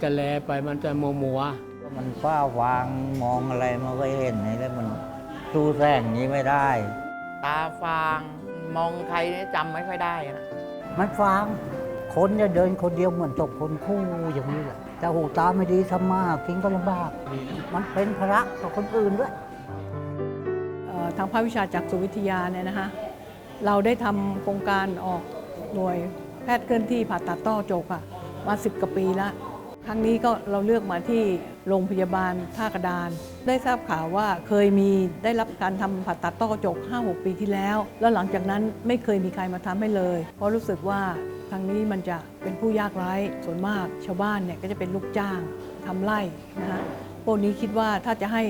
แต่แลไปมันจะมัวมัวมันฟ้าฟางมองอะไรมันก็เห็นนี่แล้วมันสู้แสงนี้ไม่ได้ ตาฟางมองใครเนี่ยจำไม่ค่อยได้อะมันฟางคนจะเดินคนเดียวเหมือนตกคนคู่อย่างนี้แหละแต่หูตาไม่ดีทำมาหากินก็ลำบาก มันเป็นภาระกับคนอื่นด้วยเอ่อทางภาควิชาจากสุวิทยาเนี่ยนะคะเราได้ทำโครงการออกหน่วยแพทย์เคลื่อนที่ผ่าตัดต้อจกอะมาสิบกว่าปีแล้ว ครั้งนี้ก็เราเลือกมาที่โรงพยาบาลท่ากระดาน ได้ทราบข่าวว่าเคยมีได้รับการทำผ่าตัดต้อกระจก 5-6 ปีที่แล้ว แล้วหลังจากนั้นไม่เคยมีใครมาทำให้เลย เพราะรู้สึกว่าทางนี้มันจะเป็นผู้ยากไร้ส่วนมาก ชาวบ้านเนี่ยก็จะเป็นลูกจ้างทำไร่นะคะพวกนี้คิดว่าถ้าจะให้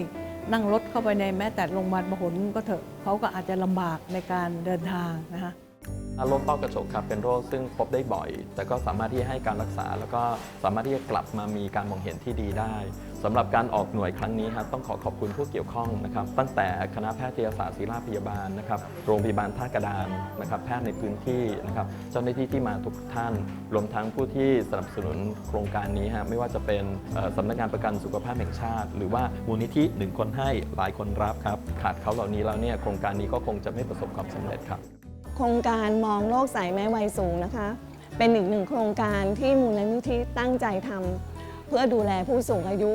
นั่งรถเข้าไปในแม้แต่โรงพยาบาลพหลก็เถอะเขาก็อาจจะลำบากในการเดินทางนะคะ โรคต้อกระจกครับเป็นโรคซึ่งพบได้บ่อย แต่ก็สามารถที่จะให้การรักษา แล้วก็สามารถที่จะกลับมามีการมองเห็นที่ดีได้สำหรับการออกหน่วยครั้งนี้ครับต้องขอขอบคุณผู้เกี่ยวข้องนะครับตั้งแต่คณะแพทยศาสตร์ศิริราชพยาบาลนะครับโรงพยาบาลท่ากระดานนะครับแพทย์ในพื้นที่นะครับเจ้าหน้าที่ที่มาทุกท่าน รวมทั้งผู้ที่สนับสนุนโครงการนี้ฮะไม่ว่าจะเป็นเอ่อสำนักงานประกันสุขภาพแห่งชาติ หรือว่ามูลนิธิหนึ่งคนให้หลายคนรับครับขาดเขาเหล่านี้แล้วเนี่ยโครงการนี้ก็คงจะไม่ประสบความสำเร็จครับ โครงการมองโลกสายแม้วัยสูงนะคะ เป็นอีกหนึ่งโครงการที่มูลนิธิตั้งใจทำเพื่อดูแลผู้สูงอายุ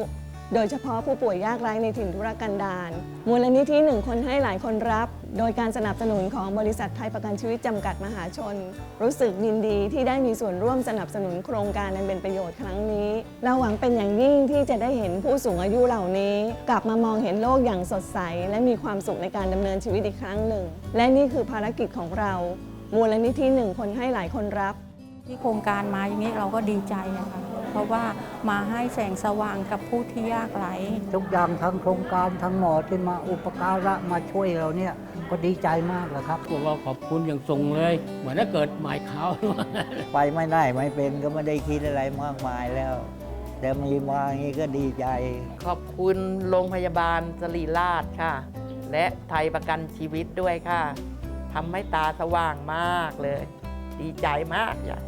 โดยเฉพาะผู้ป่วยยากไร้ในถิ่นทุรกันดารมูลนิธิหนึ่งคนให้หลายคนรับ โดยการสนับสนุนของบริษัทไทยประกันชีวิตจำกัดมหาชน รู้สึกยินดีที่ได้มีส่วนร่วมสนับสนุนโครงการอันเป็นประโยชน์ครั้งนี้ เราหวังเป็นอย่างยิ่งที่จะได้เห็นผู้สูงอายุเหล่านี้ กลับมามองเห็นโลกอย่างสดใส และมีความสุขในการดำเนินชีวิตอีกครั้งหนึ่ง และนี่คือภารกิจของเรา มูลนิธิหนึ่งคนให้หลายคนรับ ที่โครงการมาอย่างนี้เราก็ดีใจนะคะ เพราะว่ามาให้แสงสว่างกับผู้ที่ยากไร้ทุกอย่างทั้งโครงการทั้งหมอที่มาอุปการะมาช่วยเราเนี่ยก็ดีใจมากเลยครับๆพวกเราขอบคุณอย่างทรงเลย เหมือนถ้าเกิดหมายเขาวไปไม่ได้ไม่เป็นก็ไม่ได้คิดอะไรมากมายแล้ว แต่มีมาอย่างนี้ก็ดีใจ ขอบคุณโรงพยาบาลสรีราชค่ะ และไทยประกันชีวิตด้วยค่ะทำให้ตาสว่างมากเลย ดีใจมากอยาก